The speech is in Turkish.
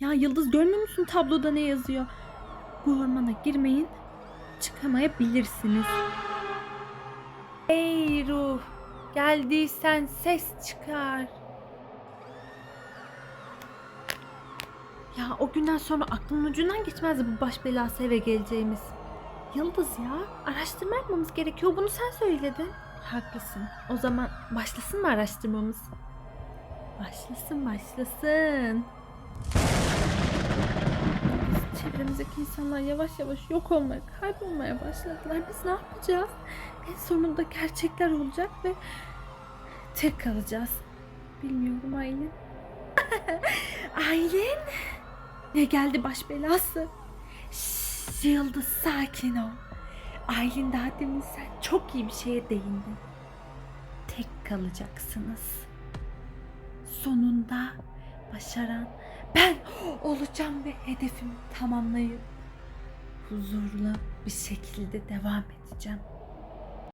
Ya Yıldız görmüyor musun tabloda ne yazıyor? Bu ormana girmeyin, çıkamayabilirsiniz. Ey ruh, geldiysen ses çıkar. Ya o günden sonra aklımın ucundan geçmezdi bu baş belası eve geleceğimiz. Yıldız ya, araştırma yapmamız gerekiyor. Bunu sen söyledin. Haklısın. O zaman başlasın mı araştırmamız? Başlasın, başlasın. Biz çevremizdeki insanlar yavaş yavaş yok olmaya, kaybolmaya başladılar. Biz ne yapacağız? En sonunda gerçekler olacak ve tek kalacağız. Bilmiyorum Aylin. Aylin? Ne geldi baş belası? Şşş, Yıldız sakin ol. Aylin daha demin sen çok iyi bir şeye değindin. Tek kalacaksınız. Sonunda başaran ben olacağım ve hedefimi tamamlayıp huzurlu bir şekilde devam edeceğim.